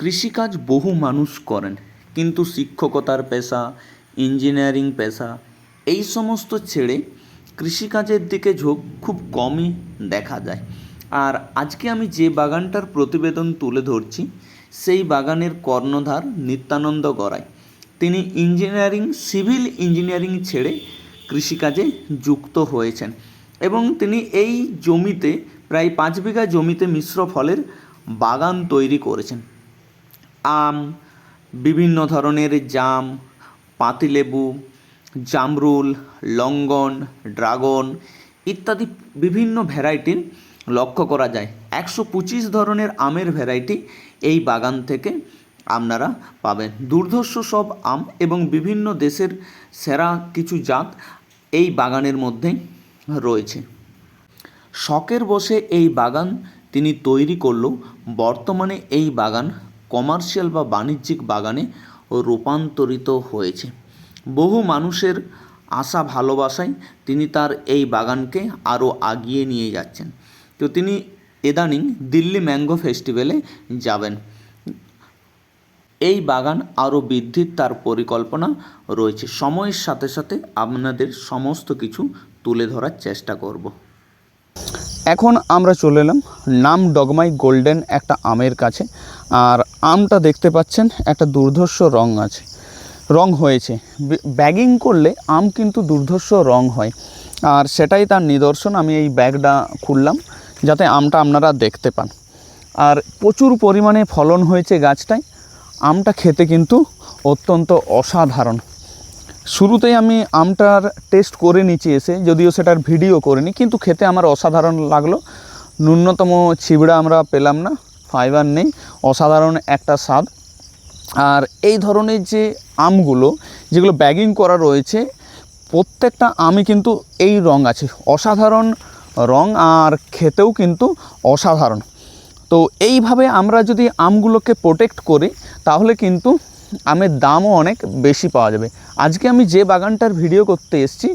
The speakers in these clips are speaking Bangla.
কৃষিকাজ বহু মানুষ করেন, কিন্তু শিক্ষকতার পেশা, ইঞ্জিনিয়ারিং পেশা, এই সমস্ত ছেড়ে কৃষিকাজের দিকে ঝোঁক খুব কমই দেখা যায়। আর আজকে আমি যে বাগানটার প্রতিবেদন তুলে ধরছি, সেই বাগানের কর্ণধার নিত্যানন্দ গড়াই। তিনি ইঞ্জিনিয়ারিং, সিভিল ইঞ্জিনিয়ারিং ছেড়ে কৃষিকাজে যুক্ত হয়েছেন এবং তিনি এই জমিতে, প্রায় পাঁচ বিঘা জমিতে মিশ্র ফলের বাগান তৈরি করেছেন। আম, বিভিন্ন ধরনের জাম, পাতিলেবু, জামরুল, লঙ্গন, ড্রাগন ইত্যাদি বিভিন্ন ভ্যারাইটির লক্ষ্য করা যায়। একশো পঁচিশ ধরনের আমের ভ্যারাইটি এই বাগান থেকে আপনারা পাবেন। দুর্ধর্ষ সব আম এবং বিভিন্ন দেশের সেরা কিছু জাত এই বাগানের মধ্যে রয়েছে। শখের বসে এই বাগান তিনি তৈরি করলেও বর্তমানে এই বাগান কমার্শিয়াল বা বাণিজ্যিক বাগানে রূপান্তরিত হয়েছে। বহু মানুষের আশা ভালোবাসায় তিনি তার এই বাগানকে আরও আগিয়ে নিয়ে যাচ্ছেন। তো তিনি ইদানিং দিল্লি ম্যাঙ্গো ফেস্টিভ্যালে যাবেন। এই বাগান আরও বৃদ্ধির তার পরিকল্পনা রয়েছে। সময়ের সাথে সাথে আপনাদের সমস্ত কিছু তুলে ধরার চেষ্টা করব। এখন আমরা চলে এলাম নাম ডগমাই গোল্ডেন একটা আমের কাছে। আর আমটা দেখতে পাচ্ছেন, একটা দুর্ধর্ষ রং আছে, রং হয়েছে। ব্যাগিং করলে আম কিন্তু দুর্ধর্ষ রং হয়। আর সেটাই তার নিদর্শন, আমি এই ব্যাগটা খুললাম, যাতে আমটা আপনারা দেখতে পান। আর প্রচুর পরিমাণে ফলন হয়েছে গাছটায়। আমটা খেতে কিন্তু অত্যন্ত অসাধারণ। শুরুতেই আমি আমটার টেস্ট করে নিচে এসে, যদিও সেটার ভিডিও করিনি, কিন্তু খেতে আমার অসাধারণ লাগল। ন্যূনতম ছিবড়া আমরা পেলাম না। ফাইবার নেই, অসাধারণ একটা স্বাদ। আর এই ধরনের যে আমগুলো, যেগুলো ব্যাগিং করা রয়েছে, প্রত্যেকটা আমই কিন্তু এই রং আছে। অসাধারণ রং আর খেতেও কিন্তু অসাধারণ। তো এইভাবে আমরা যদি আমগুলোকে প্রোটেক্ট করি, তাহলে কিন্তু আমের দামও অনেক বেশি পাওয়া যাবে। আজকে আমি যে বাগানটার ভিডিও করতে এসেছি,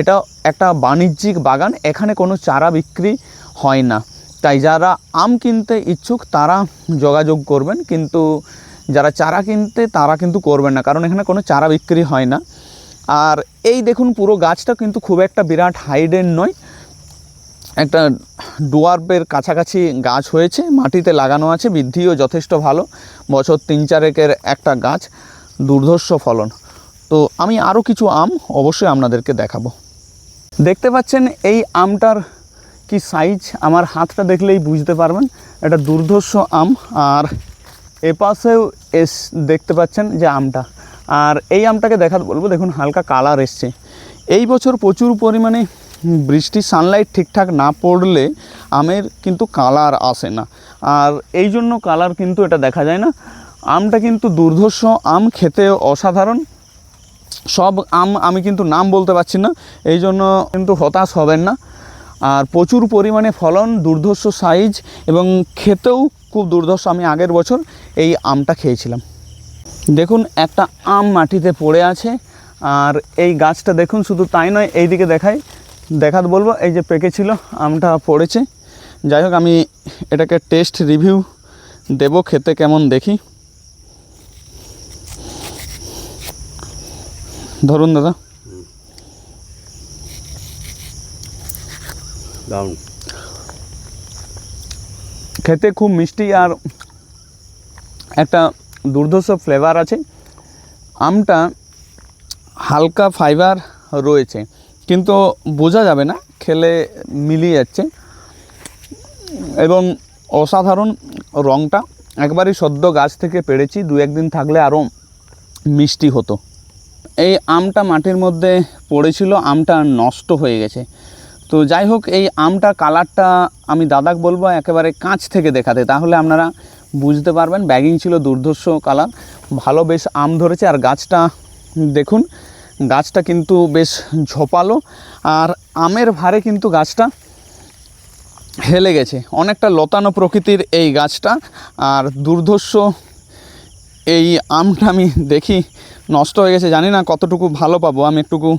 এটা একটা বাণিজ্যিক বাগান, এখানে কোনো চারা বিক্রি হয় না। তাই যারা আম কিনতে ইচ্ছুক, তারা যোগাযোগ করবেন। কিন্তু যারা চারা কিনতে, তারা কিন্তু করবেন না, কারণ এখানে কোনো চারা বিক্রি হয় না। আর এই দেখুন, পুরো গাছটা কিন্তু খুব একটা বিরাট হাইডেন নয়। একটা ডুয়ার্পের কাছাকাছি গাছ হয়েছে, মাটিতে লাগানো আছে, বৃদ্ধিও যথেষ্ট ভালো। বছর তিন চারেকের একটা গাছ, দুর্ধর্ষ ফলন। তো আমি আরও কিছু আম অবশ্যই আপনাদেরকে দেখাবো। দেখতে পাচ্ছেন, এই আমটার কি সাইজ আমার হাতটা দেখলেই বুঝতে পারবেন। এটা দুর্ধর্ষ আম, আর এপাশেও এস দেখতে পাচ্ছেন যে আমটা। আর এই আমটাকে দেখাতে বলব, দেখুন হালকা কালার এসছে। এই বছর প্রচুর পরিমাণে বৃষ্টি সানলাইট ঠিকঠাক না পড়লে আমের কিন্তু কালার আসে না। আর এই জন্য কালার কিন্তু এটা দেখা যায় না। আমটা কিন্তু দুর্ধর্ষ আম খেতে অসাধারণ। সব আম আমি কিন্তু নাম বলতে পারছি না, এই জন্য কিন্তু হতাশ হবেন না। আর প্রচুর পরিমাণে ফলন, দুর্ধর্ষ সাইজ এবং খেতেও খুব দুর্ধর্ষ। আমি আগের বছর এই আমটা খেয়েছিলাম। দেখুন, একটা আম মাটিতে পড়ে আছে আর এই গাছটা দেখুন, শুধু তাই নয় এই দিকে দেখাই। দেখাতে বলব, এই যে পেকেছিল আমটা পড়েছে। যাই হোক, আমি এটাকে টেস্ট রিভিউ দেব, খেতে কেমন দেখি। ধরুন দাদা। দারুণ। খেতে খুব মিষ্টি আর একটা দুর্ধর্ষ ফ্লেভার আছে। আমটা হালকা ফাইবার রয়েছে, কিন্তু বোঝা যাবে না, খেলে মিলিয়ে যাচ্ছে। এবং অসাধারণ রঙটা একবারই সদ্য গাছ থেকে পেড়েছি দু একদিন থাকলে আরও মিষ্টি হতো। এই আমটা মাটির মধ্যে পড়েছিল, আমটা নষ্ট হয়ে গেছে। তো যাই হোক, এই আমটা কালারটা আমি দাদাক বলব একেবারে কাঁচ থেকে দেখাতে, তাহলে আপনারা বুঝতে পারবেন। ব্যাগিং ছিল দুর্ধর্ষ কালার, ভালো বেশ আম ধরেছে, আর গাছটা দেখুন, গাছটা কিন্তু বেশ ঝোপালো, আর আমের ভারে কিন্তু গাছটা হেলে গেছে। অনেকটা লতানো প্রকৃতির এই গাছটা, আর দুর্ধর্ষ এই আমটা আমি দেখি নষ্ট হয়ে গেছে, জানি না কতটুকু ভালো পাবো, আমি একটুকু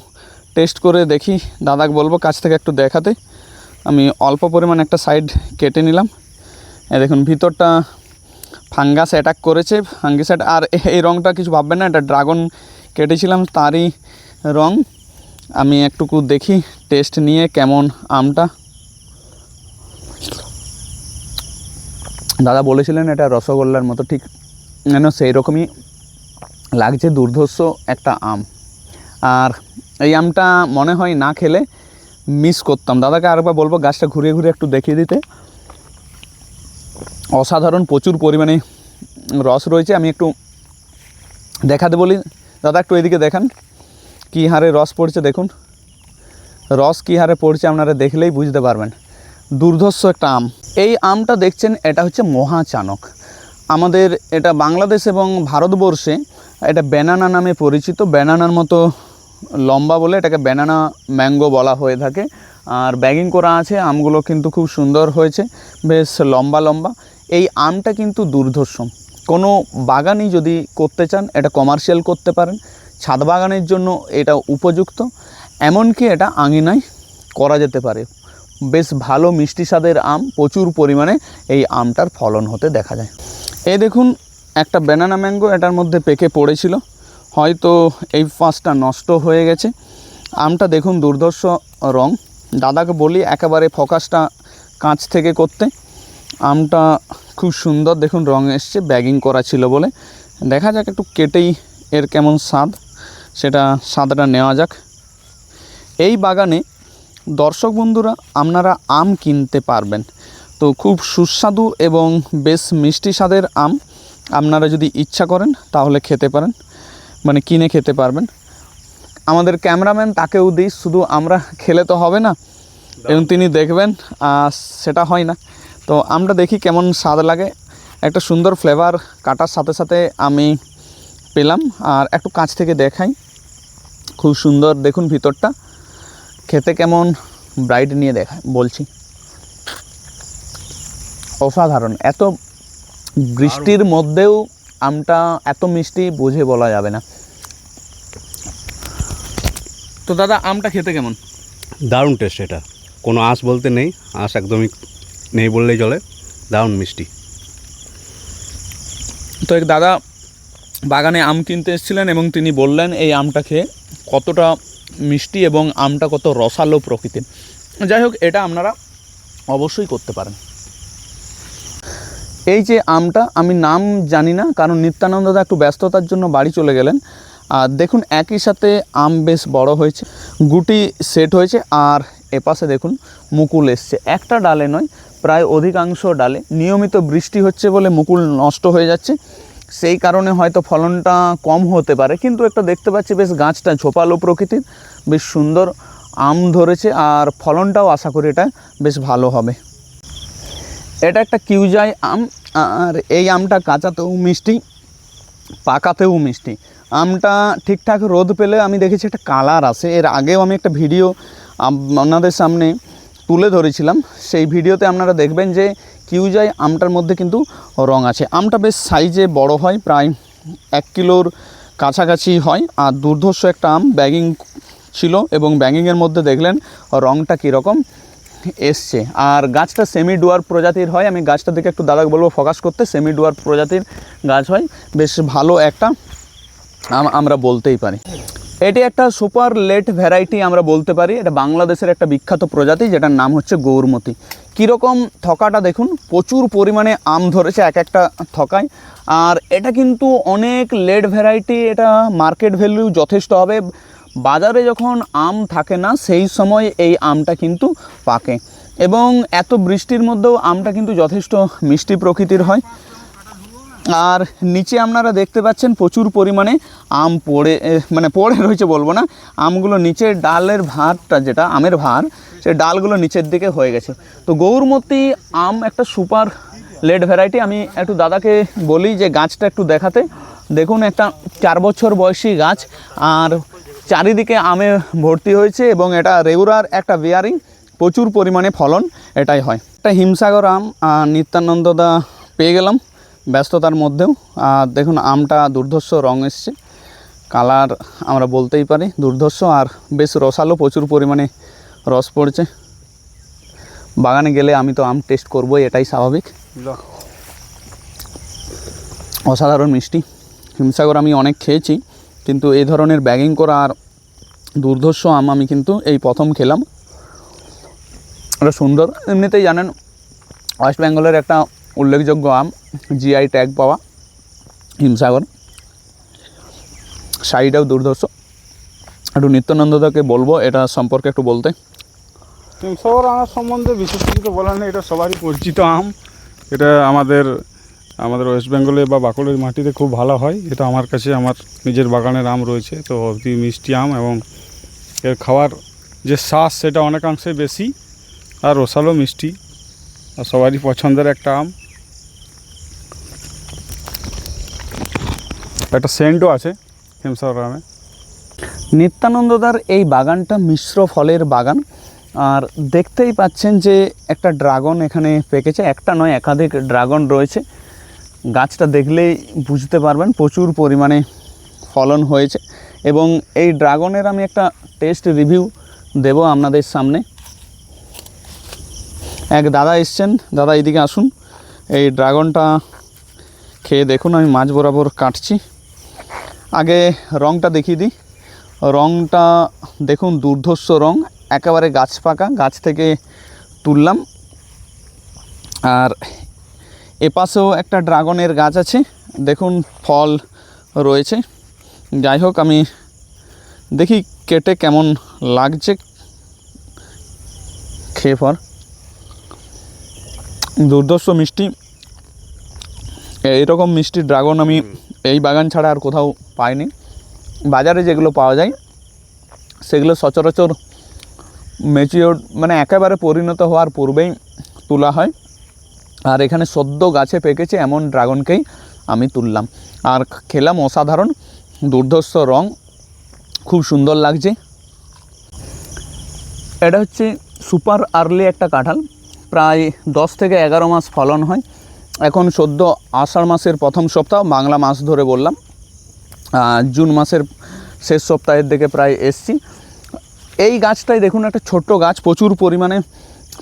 টেস্ট করে দেখি, দাদাকে বলব কাছ থেকে একটু দেখাতে। আমি অল্প পরিমাণ একটা সাইড কেটে নিলাম। দেখুন, ভিতরটা ফাঙ্গাস অ্যাটাক করেছে। ফাঙ্গিস আর এই রঙটা কিছু ভাববেন না, এটা ড্রাগন কেটেছিলাম, তারই রং। আমি একটুকু দেখি টেস্ট নিয়ে কেমন আমটা। দাদা বলেছিলেন এটা রসগোল্লার মতো, ঠিক যেন সেই রকমই লাগছে দুর্ধর্ষ একটা আম। আর এই আমটা মনে হয় না খেলে মিস করতাম। দাদাকে আরেকবার বলব, গাছটা ঘুরিয়ে ঘুরিয়ে একটু দেখিয়ে দিতে। অসাধারণ প্রচুর পরিমাণে রস রয়েছে। আমি একটু দেখাতে বলি। দাদা, একটু এদিকে দেখান। কী হারে রস পড়ছে দেখুন। রস কী হারে পড়ছে আপনারা দেখলেই বুঝতে পারবেন। দুর্ধর্ষ একটা আম। এই আমটা দেখছেন, এটা হচ্ছে মহাচানক। আমাদের এটা বাংলাদেশ এবং ভারতবর্ষে এটা ব্যানানা নামে পরিচিত। ব্যানানার মতো লম্বা বলে এটাকে ব্যানানা ম্যাঙ্গো বলা হয়ে থাকে। আর ব্যাগিং করা আছে, আমগুলো কিন্তু খুব সুন্দর হয়েছে, বেশ লম্বা লম্বা। এই আমটা কিন্তু দুর্ধর্ষ কোনো বাগানই যদি করতে চান, এটা কমার্শিয়াল করতে পারেন। ছাদ বাগানের জন্য এটা উপযুক্ত। এমনকি এটা আঙিনায় করা যেতে পারে। বেশ ভালো মিষ্টি স্বাদের আম, প্রচুর পরিমাণে এই আমটার ফলন হতে দেখা যায়। এই দেখুন, একটা ব্যানানা ম্যাঙ্গো এটার মধ্যে পেকে পড়েছিল। হয়তো এই পাঁচটা নষ্ট হয়ে গেছে। আমটা দেখুন দুর্ধর্ষ রং। দাদাকে বলি একেবারে ফোকাসটা কাঁচ থেকে করতে। আমটা খুব সুন্দর দেখুন রং এসছে, ব্যাগিং করা ছিল বলে। দেখা যাক একটু কেটেই এর কেমন স্বাদ, সেটা স্বাদটা নেওয়া যাক। এই বাগানে দর্শক বন্ধুরা, আপনারা আম কিনতে পারবেন। তো খুব সুস্বাদু এবং বেশ মিষ্টি স্বাদের আম। আপনারা যদি ইচ্ছা করেন, তাহলে খেতে পারেন। মানে কিনে খেতে পারবেন। আমাদের ক্যামেরাম্যান তাকেও দিই শুধু আমরা খেলে তো হবে না। এবং তিনি দেখবেন সেটা হয় না। তো আমরা দেখি কেমন স্বাদ লাগে। একটা সুন্দর ফ্লেভার কাটার সাথে সাথে আমি পেলাম। আর একটু কাছ থেকে দেখাই। খুব সুন্দর দেখুন ভিতরটা। খেতে কেমন ব্রাইট নিয়ে দেখা বলছি। অসাধারণ। এত বৃষ্টির মধ্যেও আমটা এত মিষ্টি বুঝে বলা যাবে না। তো দাদা আমটা খেতে কেমন? দারুণ টেস্ট এটা। কোনো আঁশ বলতে নেই আঁশ একদমই নেই বললেই চলে। দারুণ মিষ্টি। তো এক দাদা বাগানে আম কিনতে এসেছিলেন এবং তিনি বললেন এই আমটা খেয়ে কতটা মিষ্টি এবং আমটা কত রসালো প্রকৃতির? যাই হোক এটা আপনারা অবশ্যই করতে পারেন। এই যে আমটা, আমি নাম জানি না, কারণ নিত্যানন্দ দা একটু ব্যস্ততার জন্য বাড়ি চলে গেলেন। আর দেখুন, একই সাথে আম বেশ বড় হয়েছে, গুটি সেট হয়েছে, আর এপাশে দেখুন, মুকুল এসছে। একটা ডালে নয়, প্রায় অধিকাংশ ডালে। নিয়মিত বৃষ্টি হচ্ছে বলে মুকুল নষ্ট হয়ে যাচ্ছে। সেই কারণে হয়তো ফলনটা কম হতে পারে, কিন্তু একটা দেখতে পাচ্ছি বেশ গাছটা ঝোপালো প্রকৃতির, বেশ সুন্দর আম ধরেছে, আর ফলনটাও আশা করি এটা বেশ ভালো হবে। এটা একটা কিউজাই আম, আর এই আমটা কাঁচাতেও মিষ্টি, পাকাতেও মিষ্টি। আমটা ঠিকঠাক রোদ পেলে আমি দেখেছি একটা কালার আসে এর আগেও আমি একটা ভিডিও আপনাদের সামনে তুলে ধরেছিলাম। সেই ভিডিওতে আপনারা দেখবেন যে কিউজাই আমটার মধ্যে কিন্তু রং আছে। আমটা বেশ সাইজে বড় হয়, প্রায় এক কিলোর কাছাকাছি হয়। আর দুর্ধর্ষ একটা আম ব্যাগিং ছিল এবং ব্যাগিংয়ের মধ্যে দেখলেন রংটা কীরকম। এসছে। আর গাছটা সেমি ডুয়ার প্রজাতির হয়। আমি গাছটা দেখে একটু দাদাকে বলব, ফোকাস করতে। সেমি ডুয়ার প্রজাতির গাছ হয়। বেশ ভালো একটা, আম- আমরা বলতেই পারি। এটি একটা সুপার লেট ভ্যারাইটি আমরা বলতে পারি। এটা বাংলাদেশের একটা বিখ্যাত প্রজাতি, যেটার নাম হচ্ছে গৌরমতি। কীরকম থকাটা দেখুন, প্রচুর পরিমাণে আম ধরেছে এক একটা থকায়। আর এটা কিন্তু অনেক লেট ভ্যারাইটি, এটা মার্কেট ভ্যালু যথেষ্ট হবে। বাজারে যখন আম থাকে না, সেই সময় এই আমটা কিন্তু পাকে। এবং এত বৃষ্টির মধ্যেও আমটা কিন্তু যথেষ্ট মিষ্টি প্রকৃতির হয়। আর নিচে আপনারা দেখতে পাচ্ছেন প্রচুর পরিমাণে আম পড়ে মানে পড়ে রয়েছে বলব না। আমগুলো নিচের ডালের ভারটা যেটা, আমের ভার সে ডালগুলো নিচের দিকে হয়ে গেছে। তো গৌরমতি আম একটা সুপার লেড ভ্যারাইটি। আমি একটু দাদাকে বলি যে গাছটা একটু দেখাতে। দেখুন, একটা চার বছর বয়সী গাছ। আর চারিদিকে আমে ভর্তি হয়েছে এবং এটা রেগুলার একটা বিয়ারিং প্রচুর পরিমাণে ফলন এটাই হয়। একটা হিমসাগর আম নিত্যানন্দদা পেয়ে গেলাম ব্যস্ততার মধ্যেও। আর দেখুন আমটা দুর্ধর্ষ রং এসছে। কালার আমরা বলতেই পারি দুর্ধর্ষ আর বেশ রসালো প্রচুর পরিমাণে রস পড়ছে। বাগানে গেলে আমি তো আম টেস্ট করবোই এটাই স্বাভাবিক। অসাধারণ মিষ্টি। হিমসাগর আমি অনেক খেয়েছি। কিন্তু এই ধরনের ব্যাগিং করা আর দুর্ধর্ষ আম আমি কিন্তু এই প্রথম খেলাম। এটা সুন্দর। এমনিতেই জানেন, ওয়েস্ট বেঙ্গলের একটা উল্লেখযোগ্য আম জিআই ট্যাগ পাওয়া হিমসাগর। সাইডেও দুর্ধর্ষ। একটু নিত্যানন্দদাকে বলব, এটা সম্পর্কে একটু বলতে। হিমসাগর আমার সম্বন্ধে বিশেষ কিছু বলার নেই, এটা সবারই পরিচিত আম। এটা আমাদের আমাদের ওয়েস্ট বেঙ্গলে বা বাঁকুড়ের মাটিতে খুব ভালো হয়। এটা আমার কাছে আমার নিজের বাগানের আম রয়েছে, তো অতি মিষ্টি আম এবং এর খাওয়ার যে শ্বাস সেটা অনেকাংশে বেশি আর রসালো মিষ্টি আর সবারই পছন্দের একটা আম। একটা সেন্টও আছে হিমসাগর আমে নিত্যানন্দদার এই বাগানটা মিশ্র ফলের বাগান। আর দেখতেই পাচ্ছেন যে একটা ড্রাগন এখানে পেকেছে, একটা নয়, একাধিক ড্রাগন রয়েছে। গাছটা দেখলেই বুঝতে পারবেন প্রচুর পরিমাণে ফলন হয়েছে। এবং এই ড্রাগনের আমি একটা টেস্ট রিভিউ দেব আপনাদের সামনে। এক দাদা এসছেন, দাদা এইদিকে আসুন। এই ড্রাগনটা খেয়ে দেখুন, আমি মাছ বরাবর কাটছি। আগে রঙটা দেখিয়ে দিই। রঙটা দেখুন, দুর্ধর্ষ রং, একেবারে গাছ পাকা। গাছ থেকে তুললাম। আর এপাশেও একটা ড্রাগনের গাছ আছে। দেখুন, ফল রয়েছে। যাই হোক, আমি দেখি কেটে কেমন লাগছে। খেয়ে পর। দুর্দর্শ মিষ্টি। এইরকম মিষ্টি ড্রাগন আমি এই বাগান ছাড়া আর কোথাও পাইনি। বাজারে যেগুলো পাওয়া যায়, সেগুলো সচরাচর ম্যাচিওর মানে একেবারে পরিণত হওয়ার পূর্বেই তোলা হয়। আর এখানে সদ্য গাছে পেকেছে এমন ড্রাগনকেই আমি তুললাম। আর খেলাম অসাধারণ, দুর্ধর্ষ রং, খুব সুন্দর লাগছে। এটা হচ্ছে সুপার আর্লি একটা কাঁঠাল, প্রায় দশ থেকে এগারো মাস ফলন হয়। এখন সদ্য আষাঢ় মাসের প্রথম সপ্তাহ, বাংলা মাস ধরে বললাম। জুন মাসের শেষ সপ্তাহের দিকে প্রায় এসছি। এই গাছটাই দেখুন, একটা ছোট্ট গাছ, প্রচুর পরিমাণে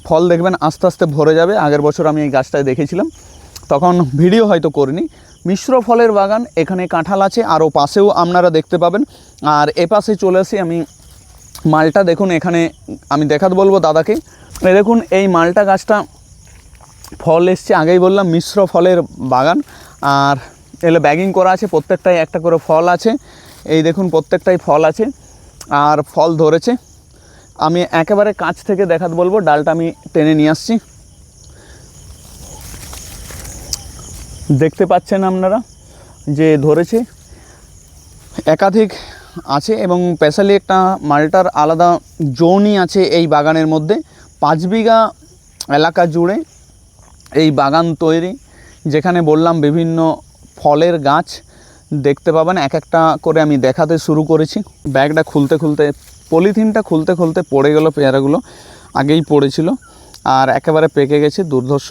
ফল দেখবেন আস্তে আস্তে ভরে যাবে। আগের বছর আমি এই গাছটায় দেখেছিলাম। তখন ভিডিও হয়তো করিনি। মিশ্র ফলের বাগান, এখানে কাঁঠাল আছে, আরও পাশেও আপনারা দেখতে পাবেন। আর এ পাশে চলে আসি আমি মালটা। দেখুন, এখানে আমি দেখাতে বলব দাদাকে। দেখুন, এই মালটা গাছটা ফল এসছে। আগেই বললাম, মিশ্র ফলের বাগান। আর এগুলো ব্যাগিং করা আছে, প্রত্যেকটাই একটা করে ফল আছে। এই দেখুন, প্রত্যেকটাই ফল আছে। আর ফল ধরেছে। আমি একেবারে কাছ থেকে দেখাতে বলব, ডালটা আমি টেনে নিয়ে আসছি। দেখতে পাচ্ছেন আপনারা যে ধরেছে, একাধিক আছে এবং স্পেশালি একটা মালটার আলাদা জোনই আছে এই বাগানের মধ্যে। পাঁচ বিঘা এলাকা জুড়ে এই বাগান তৈরি, যেখানে বললাম বিভিন্ন ফলের গাছ দেখতে পাবেন। এক একটা করে আমি দেখাতে শুরু করেছি। ব্যাগটা খুলতে খুলতে পলিথিনটা খুলতে খুলতে পড়ে গেল পেয়ারাগুলো, আগেই পড়েছিল। আর একেবারে পেকে গেছে, দুর্ধর্ষ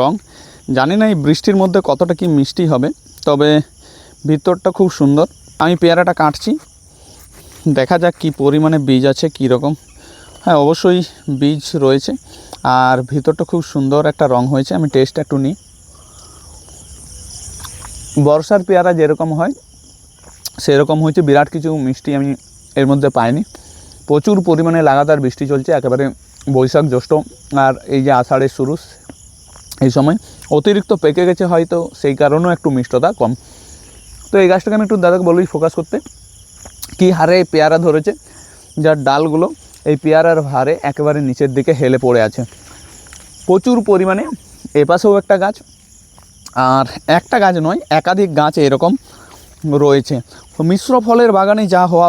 রং। জানি না এই বৃষ্টির মধ্যে কতটা কি মিষ্টি হবে, তবে ভিতরটা খুব সুন্দর। আমি পেয়ারাটা কাটছি। দেখা যাক কি পরিমাণে বীজ আছে, কী রকম। হ্যাঁ অবশ্যই বীজ রয়েছে। আর ভিতরটা খুব সুন্দর একটা রং হয়েছে, আমি টেস্ট একটু নিই। বর্ষার পেয়ারা যেরকম হয়, সেরকম হয়েছে। বিরাট কিছু মিষ্টি আমি এর মধ্যে পায়নি। প্রচুর পরিমাণে লাগাতার বৃষ্টি চলছে, একেবারে বৈশাখ জ্যৈষ্ঠ আর এই যে আষাঢ়ের শুরু এই সময় অতিরিক্ত পেকে গেছে হয়তো, সেই কারণেও একটু মিষ্টতা কম। তো এই গাছটাকে আমি একটু দাদাকে বলি ফোকাস করতে। কী হারে পেয়ারা ধরেছে, যার ডালগুলো এই পেয়ারার হারে একেবারে নিচের দিকে হেলে পড়ে আছে। প্রচুর পরিমাণে এপাশেও একটা গাছ, আর একটা গাছ নয়, একাধিক গাছ এরকম রয়েছে। মিশ্র ফলের বাগানে যা হওয়া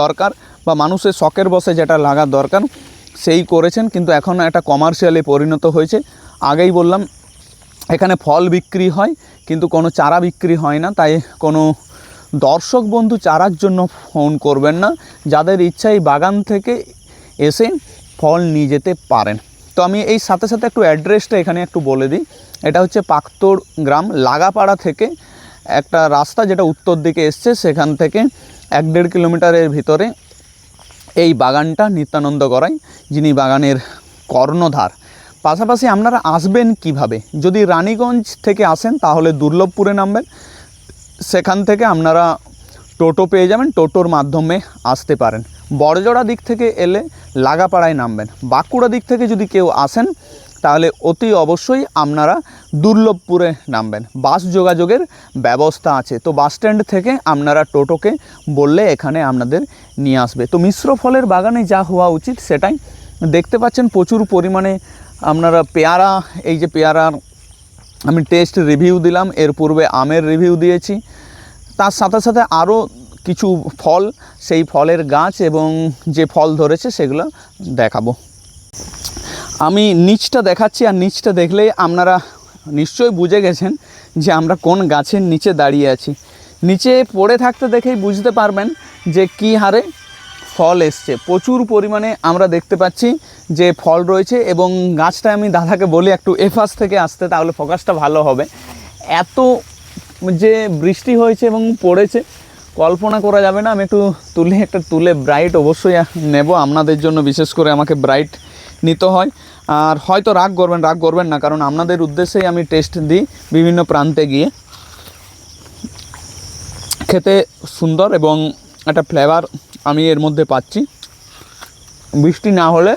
দরকার বা মানুষের শখের বসে যেটা লাগা দরকার, সেই করেছেন, কিন্তু এখন একটা কমার্শিয়ালে পরিণত হয়েছে। আগেই বললাম, এখানে ফল বিক্রি হয়, কিন্তু কোনো চারা বিক্রি হয় না, তাই কোনো দর্শক বন্ধু চারার জন্য ফোন করবেন না। যাদের ইচ্ছা এই বাগান থেকে এসে ফল নিয়ে যেতে পারেন। তো আমি এই সাথে সাথে একটু অ্যাড্রেসটা এখানে একটু বলে দিই। এটা হচ্ছে পাক্তর গ্রাম, লাগাপাড়া থেকে একটা রাস্তা যেটা উত্তর দিকে এসছে, সেখান থেকে এক দেড় কিলোমিটারের ভিতরে এই বাগানটা নিত্যানন্দ গড়াই যিনি বাগানের কর্ণধার। পাশাপাশি আপনারা আসবেন কীভাবে? যদি রানীগঞ্জ থেকে আসেন, তাহলে দুর্লভপুরে নামবেন। সেখান থেকে আপনারা টোটো পেয়ে যাবেন, টোটোর মাধ্যমে আসতে পারেন। বড়জোড়া দিক থেকে এলে লাগাপাড়ায় নামবেন। বাঁকুড়া দিক থেকে যদি কেউ আসেন তাহলে অতি অবশ্যই আপনারা দুর্লভপুরে নামবেন। বাস যোগাযোগের ব্যবস্থা আছে। তো বাস স্ট্যান্ড থেকে আপনারা টোটোকে বললে এখানে আপনাদের নিয়ে আসবে। তো মিশ্র ফলের বাগানে যা হওয়া উচিত সেটাই দেখতে পাচ্ছেন প্রচুর পরিমাণে আপনারা পেয়ারা, এই যে পেয়ারার আমি টেস্ট রিভিউ দিলাম, এর পূর্বে আমের রিভিউ দিয়েছি। তার সাথে সাথে আরও কিছু ফল, সেই ফলের গাছ এবং যে ফল ধরেছে সেগুলো দেখাবো। আমি নিচটা দেখাচ্ছি আর নিচটা দেখলেই আপনারা নিশ্চয়ই বুঝে গেছেন যে আমরা কোন গাছের নিচে দাঁড়িয়ে আছি। নিচে পড়ে থাকতে দেখেই বুঝতে পারবেন যে কী হারে ফল এসছে। প্রচুর পরিমাণে আমরা দেখতে পাচ্ছি যে ফল রয়েছে এবং গাছটা আমি দাদাকে বলি একটু এফাস থেকে আসতে, তাহলে ফোকাসটা ভালো হবে। এত যে বৃষ্টি হয়েছে এবং পড়েছে, কল্পনা করা যাবে না। আমি একটু তুলে, একটা তুলে ব্রাইট অবশ্যই নেব। আপনাদের জন্য বিশেষ করে আমাকে ব্রাইট নিতে হয়। আর হয়তো রাগ করবেন রাগ করবেন না কারণ আপনাদের উদ্দেশ্যেই আমি টেস্ট দিই বিভিন্ন প্রান্তে গিয়ে। খেতে সুন্দর এবং একটা ফ্লেভার আমি এর মধ্যে পাচ্ছি। বৃষ্টি না হলে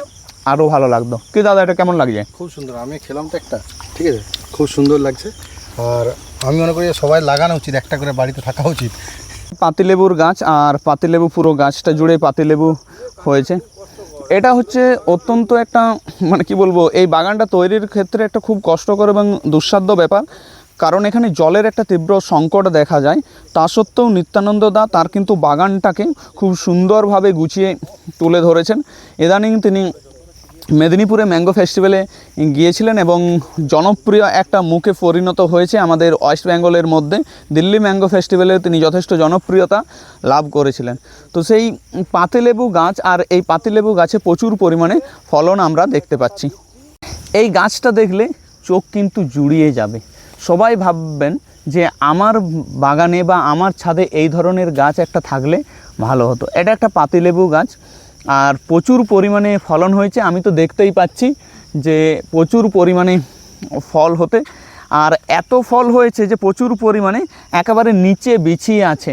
আরও ভালো লাগতো। কি দাদা এটা কেমন লাগছে? খুব সুন্দর আমি খেলাম তো একটা ঠিক আছে? খুব সুন্দর লাগছে। আর আমি মনে করি সবাই লাগানো উচিত একটা করে বাড়িতে থাকা উচিত। পাতিলেবুর গাছ আর পাতিলেবু পুরো গাছটা জুড়ে পাতিলেবু হয়েছে। এটা হচ্ছে অত্যন্ত একটা মানে কি বলব, এই বাগানটা তৈরির ক্ষেত্রে একটা খুব কষ্টকর এবং দুঃসাধ্য ব্যাপার। কারণ এখানে জলের একটা তীব্র সংকট দেখা যায়। তা সত্ত্বেও নিত্যানন্দ দা তার কিন্তু বাগানটাকে খুব সুন্দরভাবে গুছিয়ে তুলে ধরেছেন। ইদানিং তিনি মেদিনীপুরে ম্যাঙ্গো ফেস্টিভ্যালে গিয়েছিলেন এবং জনপ্রিয় একটা মুখে পরিণত হয়েছে আমাদের ওয়েস্ট বেঙ্গলের মধ্যে। দিল্লি ম্যাঙ্গো ফেস্টিভ্যালে তিনি যথেষ্ট জনপ্রিয়তা লাভ করেছিলেন। তো সেই পাতিলেবু গাছ আর এই পাতিলেবু গাছে প্রচুর পরিমাণে ফলন আমরা দেখতে পাচ্ছি। এই গাছটা দেখলে চোখ কিন্তু জুড়িয়ে যাবে। সবাই ভাববেন যে আমার বাগানে বা আমার ছাদে এই ধরনের গাছ একটা থাকলে ভালো হতো। এটা একটা পাতিলেবু গাছ। আর প্রচুর পরিমাণে ফলন হয়েছে। আমি তো দেখতেই পাচ্ছি যে প্রচুর পরিমাণে ফল হতে, আর এত ফল হয়েছে যে প্রচুর পরিমাণে একেবারে নিচে বিছিয়ে আছে।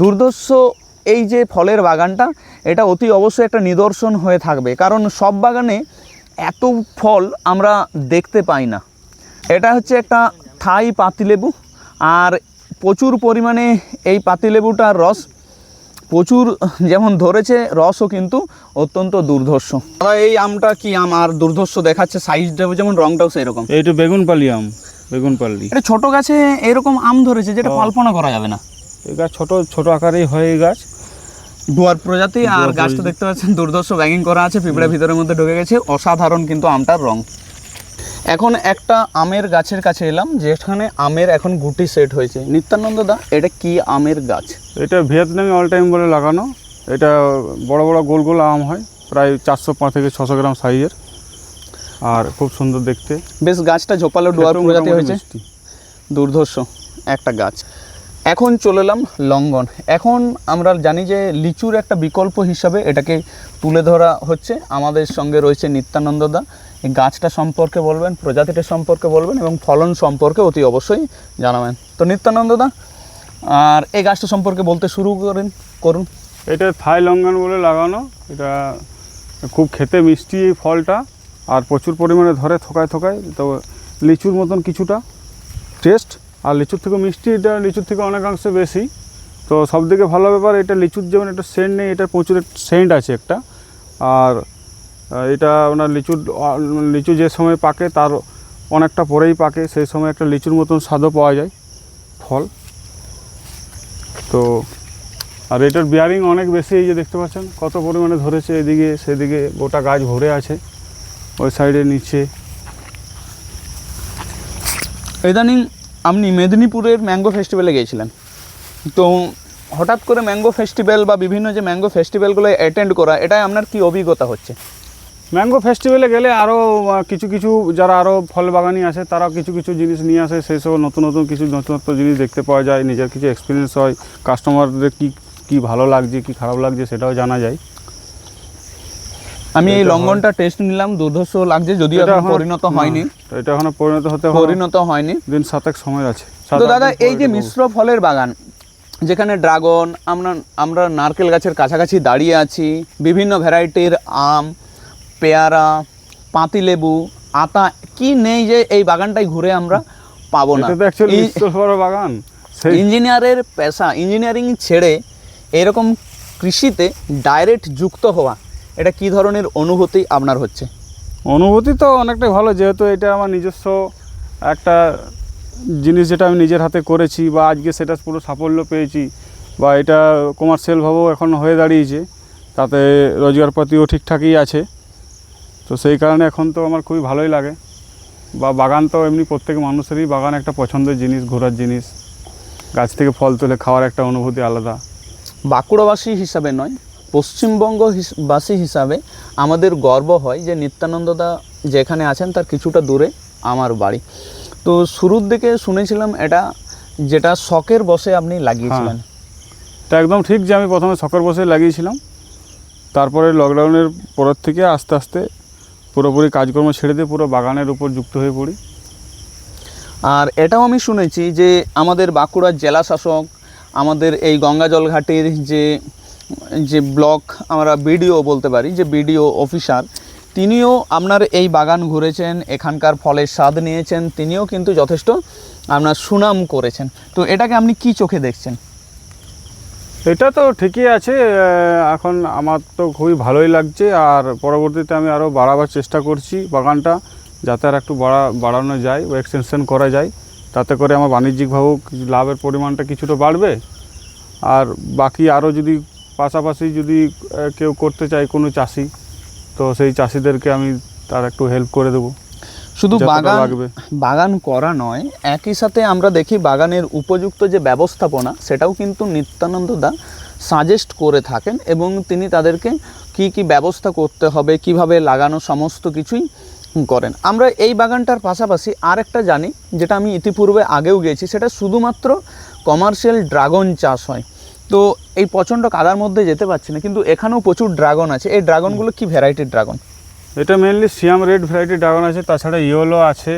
দুর্ধর্ষ এই যে ফলের বাগানটা, এটা অতি অবশ্যই একটা নিদর্শন হয়ে থাকবে। কারণ সব বাগানে এত ফল আমরা দেখতে পাই না। এটা হচ্ছে একটা থাই পাতিলেবু, আর প্রচুর পরিমাণে এই পাতিলেবুটার রস প্রচুর যেমন ধরেছে রসও কিন্তু অত্যন্ত দুর্ধর্ষ। দাদা, এই আমটা কি আম? আর দুর্ধর্ষ দেখাচ্ছে সাইজটা যেমন রংটাও সেরকম। এইটা বেগুন পালি আম বেগুন পাল্লি এটা ছোট গাছে এরকম আম ধরেছে যেটা কল্পনা করা যাবে না। এই গাছ ছোট ছোট আকারেই হয় এই গাছ। ডুয়ার প্রজাতি আর গাছটা দেখতে পাচ্ছেন দুর্ধর্ষ ব্যাগিং করা আছে পিঁপড়া ভিতরের মধ্যে ঢুকে গেছে। অসাধারণ কিন্তু আমটার রং। এখন একটা আমের গাছের কাছে এলাম যেখানে আমের এখন গুটি সেট হয়েছে। নিত্যানন্দ দা এটা কি আমের গাছ? এটা ভিয়েতনামি অল টাইম বলে লাগানো। এটা বড় বড় গোল গোল আম হয় প্রায় চারশো পাঁচ থেকে ছশো গ্রাম সাইজের আর খুব সুন্দর দেখতে। বেশ গাছটা ঝোপালো ডুয়ার প্রজাতি হয়েছে। দুর্ধর্ষ একটা গাছ। এখন চলে এলাম লঙ্ঘন এখন আমরা জানি যে লিচুর একটা বিকল্প হিসাবে এটাকে তুলে ধরা হচ্ছে। আমাদের সঙ্গে রয়েছে নিত্যানন্দ দা। এই গাছটা সম্পর্কে বলবেন, প্রজাতিটা সম্পর্কে বলবেন এবং ফলন সম্পর্কে অতি অবশ্যই জানাবেন। তো নিত্যানন্দ দা, আর এই গাছটা সম্পর্কে বলতে শুরু করেন, করুন। এটা থাই লঙ্ঘন বলে লাগানো। এটা খুব খেতে মিষ্টি এই ফলটা, আর প্রচুর পরিমাণে ধরে থোকায় থোকায়, তো লিচুর মতন কিছুটা টেস্ট আর লিচুর থেকে মিষ্টি, এটা লিচুর থেকে অনেকাংশে বেশি। তো সব থেকে ভালো ব্যাপার, এটা লিচুর যেমন একটা সেন্ট নেই, এটা প্রচুর সেন্ট আছে একটা। আর এটা লিচুর আহ, লিচু যে সময় পাকে তার অনেকটা পরেই পাকে সেই সময় একটা লিচুর মতন স্বাদও পাওয়া যায় ফল। তো আর এটার বিয়ারিং অনেক বেশি এই যে দেখতে পাচ্ছেন কত পরিমাণে ধরেছে এদিকে সেদিকে গোটা গাছ ভরে আছে ওই সাইডে নিচে। ইদানিং আপনি মেদিনীপুরের ম্যাঙ্গো ফেস্টিভ্যালে গিয়েছিলেন। তো হঠাৎ করে ম্যাঙ্গো ফেস্টিভ্যাল বা বিভিন্ন যে ম্যাঙ্গো ফেস্টিভ্যালগুলো অ্যাটেন্ড করা এটাই আপনার কি অভিজ্ঞতা হচ্ছে? ম্যাঙ্গো ফেস্টিভ্যালে গেলে আরও কিছু কিছু যারা আরও ফল বাগানি আছে তারাও কিছু কিছু জিনিস নিয়ে আসে। সেই সব নতুন নতুন কিছু নতুনত্ব জিনিস দেখতে পাওয়া যায়। নিজের কিছু এক্সপিরিয়েন্স হয়। কাস্টমারদের কি কি ভালো লাগছে কি খারাপ লাগছে সেটাও জানা যায়। আমি এই লঙ্ঘনটা টেস্ট নিলাম দুর্ধর্ষ লাগছে যদিও এখন পরিণত হয়নি। এটা এখনও পরিণত হতে পরিণত হয়নি। দিন সাতেক সময় আছে। তো দাদা এই যে মিশ্র ফলের বাগান যেখানে ড্রাগন আমরা আমরা নারকেল গাছের কাছাকাছি দাঁড়িয়ে আছি বিভিন্ন ভ্যারাইটির আম পেয়ারা পাতিলেবু আতা কি নেই যে এই বাগানটাই ঘুরে আমরা পাবো না। বাগান। সেই ইঞ্জিনিয়ারের পেশা ইঞ্জিনিয়ারিং ছেড়ে এরকম কৃষিতে ডাইরেক্ট যুক্ত হওয়া এটা কি ধরনের অনুভূতি আপনার হচ্ছে? অনুভূতি তো অনেকটাই ভালো যেহেতু এটা আমার নিজস্ব একটা জিনিস যেটা আমি নিজের হাতে করেছি বা আজকে সেটা পুরো সাফল্য পেয়েছি বা এটা কমার্শিয়ালভাবেও এখন হয়ে দাঁড়িয়েছে তাতে রোজগারপাতিও ঠিকঠাকই আছে। তো সেই কারণে এখন তো আমার খুবই ভালোই লাগে। বা বাগান তো এমনি প্রত্যেক মানুষেরই বাগান একটা পছন্দের জিনিস ঘোরার জিনিস। গাছ থেকে ফল তুলে খাওয়ার একটা অনুভূতি আলাদা। বাঁকুড়াবাসী হিসাবে নয় পশ্চিমবঙ্গ হিস- বাসী হিসাবে আমাদের গর্ব হয় যে নিত্যানন্দদা যেখানে আছেন তার কিছুটা দূরে আমার বাড়ি। তো শুরুর দিকে শুনেছিলাম এটা যেটা শখের বসে আপনি লাগিয়েছিলেন। তা একদম ঠিক যে আমি প্রথমে শখের বসে লাগিয়েছিলাম। তারপরে লকডাউনের পরের থেকে আস্তে আস্তে পুরোপুরি কাজকর্ম ছেড়ে দিয়ে পুরো বাগানের উপর যুক্ত হয়ে পড়ি। আর এটাও আমি শুনেছি যে আমাদের বাঁকুড়ার জেলা শাসক, আমাদের এই গঙ্গাজল ঘাটের যে যে ব্লক আমরা বিডিও বলতে পারি, যে বিডিও অফিসার, তিনিও আপনার এই বাগান ঘুরেছেন, এখানকার ফলের স্বাদ নিয়েছেন, তিনিও কিন্তু যথেষ্ট আপনার সুনাম করেছেন। তো এটাকে আপনি কি চোখে দেখছেন? এটা তো ঠিকই আছে এখন আমার তো খুবই ভালোই লাগছে, আর পরবর্তীতে আমি আরও বাড়াবার চেষ্টা করছি বাগানটা, যাতে আর একটু বাড়া, বাড়ানো যায় ও এক্সটেনশন করা যায়, তাতে করে আমার বাণিজ্যিকভাবেও লাভের পরিমাণটা কিছুটা বাড়বে, আর বাকি আরও যদি পাশাপাশি যদি কেউ করতে চায় কোনো চাষি, তো সেই চাষিদেরকে আমি তার একটু হেল্প করে দেবো। শুধু বাগান লাগবে। বাগান করা নয় একই সাথে আমরা দেখি বাগানের উপযুক্ত যে ব্যবস্থাপনা সেটাও কিন্তু নিত্যানন্দ দা সাজেস্ট করে থাকেন এবং তিনি তাদেরকে কি কি ব্যবস্থা করতে হবে কীভাবে লাগানো সমস্ত কিছুই করেন। আমরা এই বাগানটার পাশাপাশি আরেকটা জানি যেটা আমি ইতিপূর্বে আগেও গেছি সেটা শুধুমাত্র কমার্শিয়াল ড্রাগন চাষ হয়। তো এই প্রচণ্ড কাদার মধ্যে যেতে পারছি না কিন্তু এখানেও প্রচুর ড্রাগন আছে। এই ড্রাগনগুলো কি ভ্যারাইটির ড্রাগন এটা mainly Siam red variety dragon আছে তাছাড়া ইয়েলো আছে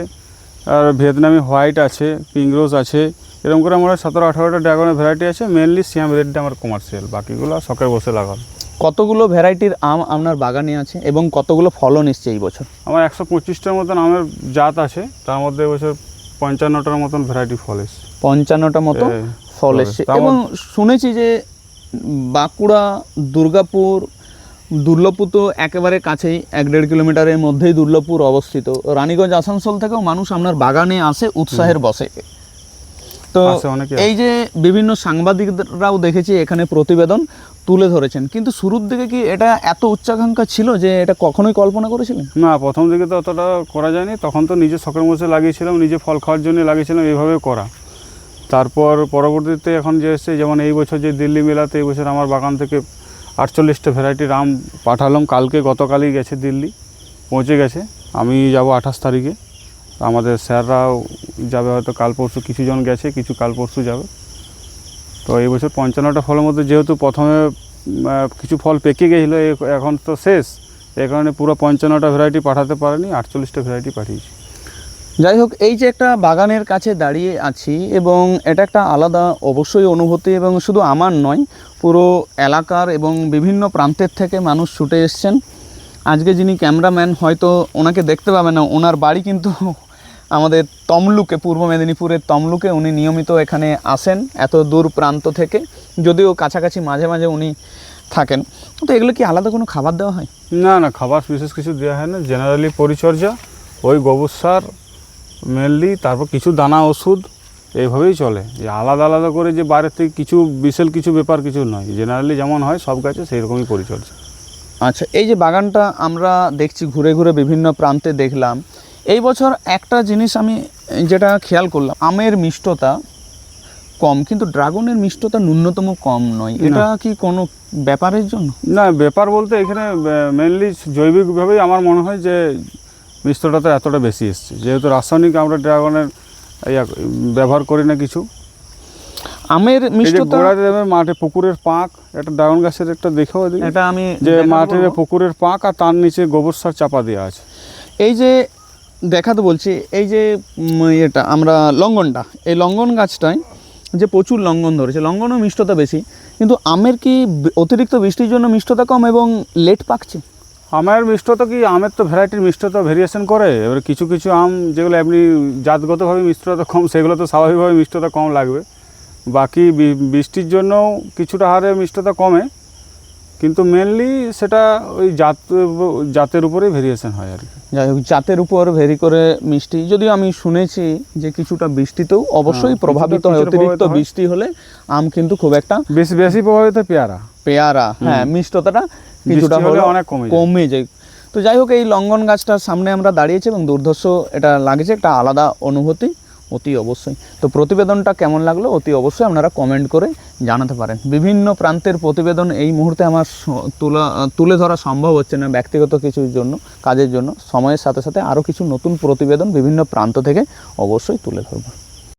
আর ভিয়েতনামি হোয়াইট আছে পিঙ্ক রোজ আছে। এরকম করে আমার সতেরো আঠারোটা ড্রাগনের ভ্যারাইটি আছে মেনলি সিয়াম রেডটা আমার কমার্শিয়াল বাকিগুলো শখের বসে লাগানো কতগুলো ভ্যারাইটির আম আপনার বাগানে আছে এবং কতগুলো ফলন এসছে এই বছর? আমার একশো পঁচিশটার মতন আমের জাত আছে তার মধ্যে এবছর পঞ্চান্নটার মতন ভ্যারাইটি ফল এসছে। পঞ্চান্নটা মতো ফল ফল এসছে। এবং শুনেছি যে বাঁকুড়া দুর্গাপুর দুর্লভপুর তো একেবারে কাছেই এক দেড় কিলোমিটারের মধ্যেই দুর্লভপুর অবস্থিত। রানীগঞ্জ আসানসোল থেকেও মানুষ আপনার বাগানে আসে উৎসাহের বসে। তো এই যে বিভিন্ন সাংবাদিকরাও দেখেছি এখানে প্রতিবেদন তুলে ধরেছেন। কিন্তু শুরুর দিকে কি এটা এত উচ্চাকাঙ্ক্ষা ছিল যে এটা কখনোই কল্পনা করেছিলেন? না প্রথম দিকে তো অতটা করা যায়নি। তখন তো নিজে শখের মধ্যে লাগিয়েছিলাম নিজে ফল খাওয়ার জন্য লাগিয়েছিলাম এইভাবে করা। তারপর পরবর্তীতে এখন যে এসছে যেমন এই বছর যে দিল্লি মেলাতে এই বছর আমার বাগান থেকে আটচল্লিশটা ভ্যারাইটির আম পাঠালাম। কালকে গতকালই গেছে দিল্লি, পৌঁছে গেছে। আমি যাব আঠাশ তারিখে। আমাদের স্যাররাও যাবে হয়তো, কাল পরশু কিছু জন গেছে, কিছু কাল পরশু যাবে। তো এই বছর পঞ্চান্নটা ফলের মধ্যে যেহেতু প্রথমে কিছু ফল পেকে গেছিল এখন তো শেষ। এই কারণে পুরো পঞ্চান্নটা ভ্যারাইটি পাঠাতে পারেনি, আটচল্লিশটা ভ্যারাইটি পাঠিয়েছি। যাই হোক এই যে একটা বাগানের কাছে দাঁড়িয়ে আছি এবং এটা একটা আলাদা অবশ্যই অনুভূতি এবং শুধু আমার নয়, পুরো এলাকার এবং বিভিন্ন প্রান্তের থেকে মানুষ ছুটে এসছেন। আজকে যিনি ক্যামেরাম্যান, হয়তো ওনাকে দেখতে পাবেন না, ওনার বাড়ি কিন্তু আমাদের তমলুকে, পূর্ব মেদিনীপুরের তমলুকে উনি নিয়মিত এখানে আসেন, এত দূর প্রান্ত থেকে, যদিও কাছাকাছি মাঝে মাঝে উনি থাকেন। তো এগুলো কি আলাদা কোনো খাবার দেওয়া হয়? না না, খাবার বিশেষ কিছু দেওয়া হয় না। জেনারেলি পরিচর্যা, ওই গোবর সার মেনলি তারপর কিছু দানা ওষুধ এইভাবেই চলে। যে আলাদা আলাদা করে যে বাইরের থেকে কিছু বিশেষ কিছু ব্যাপার কিছু নয়। জেনারেলি যেমন হয় সব গাছে সেই রকমই পরিচর্যা। আচ্ছা এই যে বাগানটা আমরা দেখছি ঘুরে ঘুরে বিভিন্ন প্রান্তে দেখলাম। এই বছর একটা জিনিস আমি যেটা খেয়াল করলাম আমের মিষ্টতা কম কিন্তু ড্রাগনের মিষ্টতা ন্যূনতম কম নয়। এটা কি কোনো ব্যাপারের জন্য? না ব্যাপার বলতে এখানে মেনলি জৈবিকভাবেই আমার মনে হয় যে মিশ্রটা এতটা বেশি এসছে। যেহেতু রাসায়নিক আমরা ড্রাগনের ব্যবহার করি না কিছু। আমের মিষ্টতা মাঠে পুকুরের পাঁক একটা ড্রাগন গাছের একটা দেখেও এটা আমি যে মাঠে পুকুরের পাঁক আর তার নিচে গোবর সার চাপা দেওয়া আছে। এই যে দেখাতে বলছি এই যে এটা আমরা লঙ্ঘনটা এই লঙ্ঘন গাছটায় যে প্রচুর লঙ্ঘন ধরেছে লঙ্ঘনও মিষ্টতা বেশি কিন্তু আমের কি অতিরিক্ত বৃষ্টির জন্য মিষ্টতা কম এবং লেট পাকছে? আমের মিষ্টতা কি আমের তো ভ্যারাইটির মিষ্টতা ভেরিয়েশন করে। এবার কিছু কিছু আম যেগুলো এমনি জাতগতভাবে মিষ্টতা কম সেগুলো তো স্বাভাবিকভাবে মিষ্টতা কম লাগবে। বাকি বৃষ্টির জন্য কিছুটা হারে মিষ্টতা কমে কিন্তু মেনলি সেটা ওই জাত জাতের উপরেই ভেরিয়েশন হয় আর কি। যাই হোক জাতের উপর ভেরি করে মিষ্টি যদিও আমি শুনেছি যে কিছুটা বৃষ্টিতেও অবশ্যই হ্যাঁ, প্রভাবিত হয়। অতিরিক্ত বৃষ্টি হলে আম কিন্তু খুব একটা বেশি বেশি প্রভাবিত পেয়ারা। পেয়ারা হ্যাঁ মিষ্টতাটা কিছুটা হলে অনেক কমে যায়। কমে যায়। তো যাই হোক এই লঙ্ঘন গাছটার সামনে আমরা দাঁড়িয়েছি এবং দুর্ধর্ষ এটা লাগছে একটা আলাদা অনুভূতি অতি অবশ্যই। তো প্রতিবেদনটা কেমন লাগল? অতি অবশ্যই আপনারা কমেন্ট করে জানাতে পারেন। বিভিন্ন প্রান্তের প্রতিবেদন এই মুহূর্তে আমার তোলা তুলে ধরা সম্ভব হচ্ছে না ব্যক্তিগত কিছুর জন্য কাজের জন্য। সময়ের সাথে সাথে আরও কিছু নতুন প্রতিবেদন বিভিন্ন প্রান্ত থেকে অবশ্যই তুলে ধরবো।